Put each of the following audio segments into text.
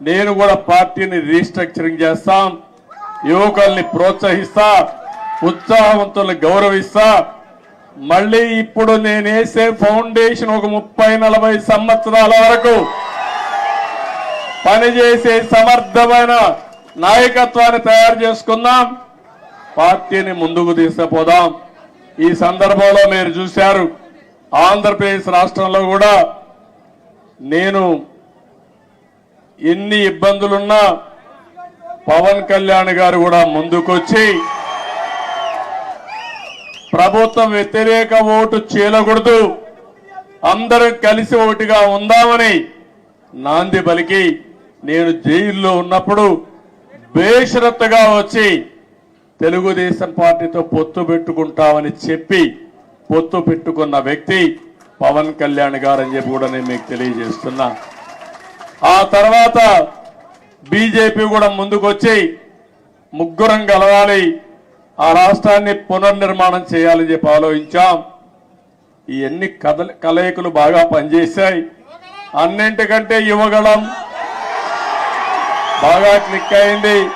నేను కూడా పార్టీని రీస్ట్రక్చరింగ్ చేస్తాం. యువకుల్ని ప్రోత్సహిస్తా ఉత్సాహవంతుల్ని గౌరవిస్తా. మళ్ళీ ఇప్పుడు నేనేసే ఫౌండేషన్ ఒక ముప్పై నలభై సంవత్సరాల వరకు పనిచేసే సమర్థమైన నాయకత్వాన్ని తయారు చేసుకుందాం. పార్టీని ముందుకు తీసుకుపోదాం. ఈ సందర్భంలో మీరు చూశారు ఆంధ్రప్రదేశ్ రాష్ట్రంలో కూడా నేను ఎన్ని ఇబ్బందులున్నా పవన్ కళ్యాణ్ గారు కూడా ముందుకొచ్చి ప్రభుత్వం వ్యతిరేక ఓటు చేయకూడదు. అందరం కలిసి ఒకటిగా ఉందామని నాంది పలికి నేను జైల్లో ఉన్నప్పుడు బేషరత్తుగా వచ్చి తెలుగుదేశం పార్టీతో పొత్తు పెట్టుకుంటామని చెప్పి పొత్తు పెట్టుకున్న వ్యక్తి పవన్ కళ్యాణ్ గారు అని చెప్పి కూడా నేను మీకు తెలియజేస్తున్నా. ఆ తర్వాత బీజేపీ కూడా ముందుకొచ్చి ముగ్గురం కలవాలి ఆ రాష్ట్రాన్ని పునర్నిర్మాణం చేయాలని చెప్పి ఆలోచించాం. ఈ ఎన్ని కదల కలయికలు బాగా పనిచేశాయి. అన్నింటికంటే యువగళం బాగా క్లిక్ అయింది.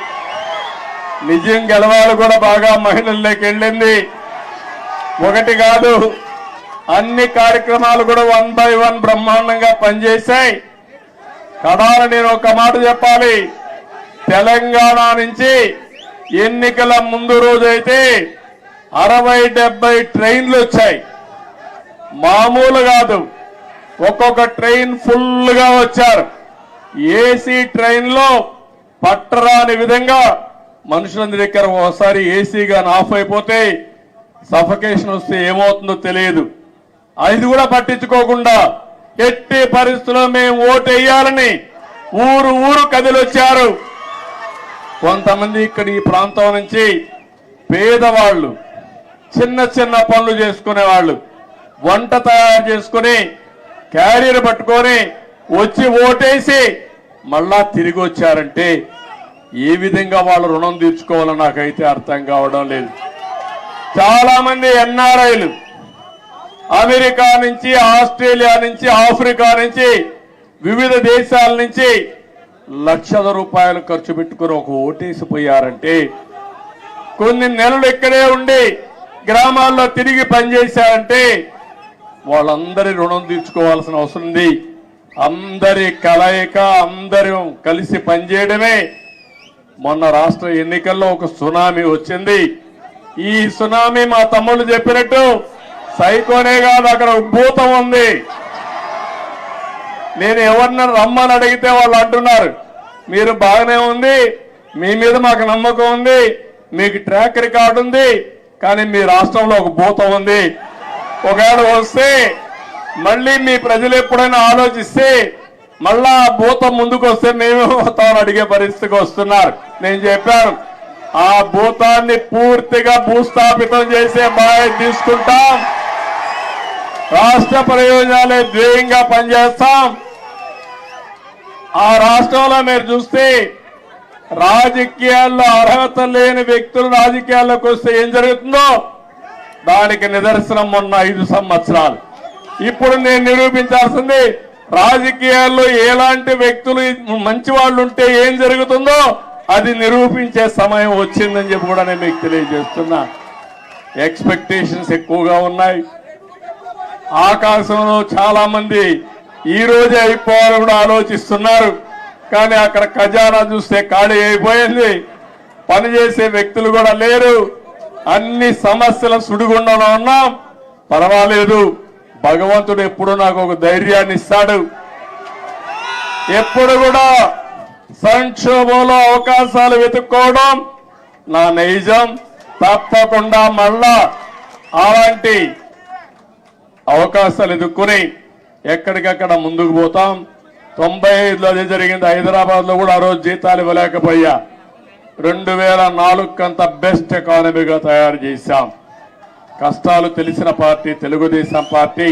నిజం గెలవాలి కూడా బాగా మహిళల్లోకి వెళ్ళింది. ఒకటి కాదు అన్ని కార్యక్రమాలు కూడా వన్ బై వన్ బ్రహ్మాండంగా పనిచేశాయి. కడాల నేను ఒక మాట చెప్పాలి. తెలంగాణ నుంచి ఎన్నికల ముందు రోజైతే అరవై డెబ్బై ట్రైన్లు వచ్చాయి. మామూలు కాదు. ఒక్కొక్క ట్రైన్ ఫుల్గా వచ్చారు. ఏసీ ట్రైన్లో పట్టరాని విధంగా మనుషులందరి దగ్గర ఒకసారి ఏసీ ఆఫ్ అయిపోతే సఫకేషన్ వస్తే ఏమవుతుందో తెలియదు. అది కూడా పట్టించుకోకుండా ఎట్టి పరిస్థితుల్లో మేము ఓటు వేయాలని ఊరు ఊరు కదిలొచ్చారు. కొంతమంది ఇక్కడ ఈ ప్రాంతం నుంచి పేదవాళ్ళు చిన్న చిన్న పనులు చేసుకునే వాళ్ళు వంట తయారు చేసుకుని క్యారియర్ పట్టుకొని వచ్చి ఓటేసి మళ్ళా తిరిగి వచ్చారంటే ఏ విధంగా వాళ్ళు రుణం తీర్చుకోవాలో నాకైతే అర్థం కావడం లేదు. చాలా మంది ఎన్ఆర్ఐలు అమెరికా నుంచి ఆస్ట్రేలియా నుంచి ఆఫ్రికా నుంచి వివిధ దేశాల నుంచి లక్షల రూపాయలు ఖర్చు పెట్టుకుని ఒక ఓటేసిపోయారంటే కొన్ని నెలలు ఇక్కడే ఉండి గ్రామాల్లో తిరిగి పనిచేశారంటే వాళ్ళందరి రుణం తీర్చుకోవాల్సిన అవసరం ఉంది. అందరి కలయిక అందరం కలిసి పనిచేయడమే. మొన్న రాష్ట్ర ఎన్నికల్లో ఒక సునామీ వచ్చింది. ఈ సునామీ మా తమ్ముళ్ళు చెప్పినట్టు సైకోనే కాదు అక్కడ భూతం ఉంది. నేను ఎవరిని రమ్మని అడిగితే వాళ్ళు అంటున్నారు మీరు బాగానే ఉంది మీ మీద మాకు నమ్మకం ఉంది మీకు ట్రాక్ రికార్డు ఉంది కానీ మీ రాష్ట్రంలో ఒక భూతం ఉంది. ఒకవేళ వస్తే మళ్ళీ మీ ప్రజలు ఎప్పుడైనా ఆలోచిస్తే మళ్ళా ఆ భూతం ముందుకు వస్తే మేమే పోతామని అడిగే పరిస్థితికి వస్తున్నారు. నేను చెప్పాను ఆ భూతాన్ని పూర్తిగా భూస్థాపితం చేసే బాధ్యత తీసుకుంటాం. రాష్ట్ర ప్రయోజనాలే ధ్యేయంగా పనిచేస్తాం. ఆ రాష్ట్రంలో మీరు చూస్తే రాజకీయాల్లో అర్హత లేని వ్యక్తులు రాజకీయాల్లోకి వస్తే ఏం జరుగుతుందో? దానికి నిదర్శనం ఉన్న ఐదు సంవత్సరాలు. ఇప్పుడు నేను నిరూపించాల్సింది రాజకీయాల్లో ఎలాంటి వ్యక్తులు మంచి వాళ్ళు ఉంటే ఏం జరుగుతుందో అది నిరూపించే సమయం వచ్చిందని చెప్పి కూడా నేను మీకు తెలియజేస్తున్నా. ఎక్స్పెక్టేషన్స్ ఎక్కువగా ఉన్నాయి. ఆకాశంలో చాలా మంది ఈ రోజే అయిపోవాలని కూడా ఆలోచిస్తున్నారు. కానీ అక్కడ ఖజానా చూస్తే ఖాళీ అయిపోయింది. పనిచేసే వ్యక్తులు కూడా లేరు. అన్ని సమస్యల సుడిగుండంలో ఉన్నాం. పర్వాలేదు. భగవంతుడు ఎప్పుడు నాకు ఒక ధైర్యాన్ని ఇస్తాడు. ఎప్పుడు కూడా సంక్షోభంలో అవకాశాలు వెతుక్కోవడం నా నైజం. తప్పకుండా మళ్ళా అలాంటి అవకాశాలు ఎదుర్కొని ఎక్కడికక్కడ ముందుకు పోతాం. తొంభై ఐదులో అదే జరిగింది. హైదరాబాద్లో కూడా ఆ రోజు జీతాలు ఇవ్వలేకపోయా. రెండు వేల నాలుగు బెస్ట్ ఎకానమీగా తయారు చేశాం. కష్టాలు తెలిసిన పార్టీ తెలుగుదేశం పార్టీ.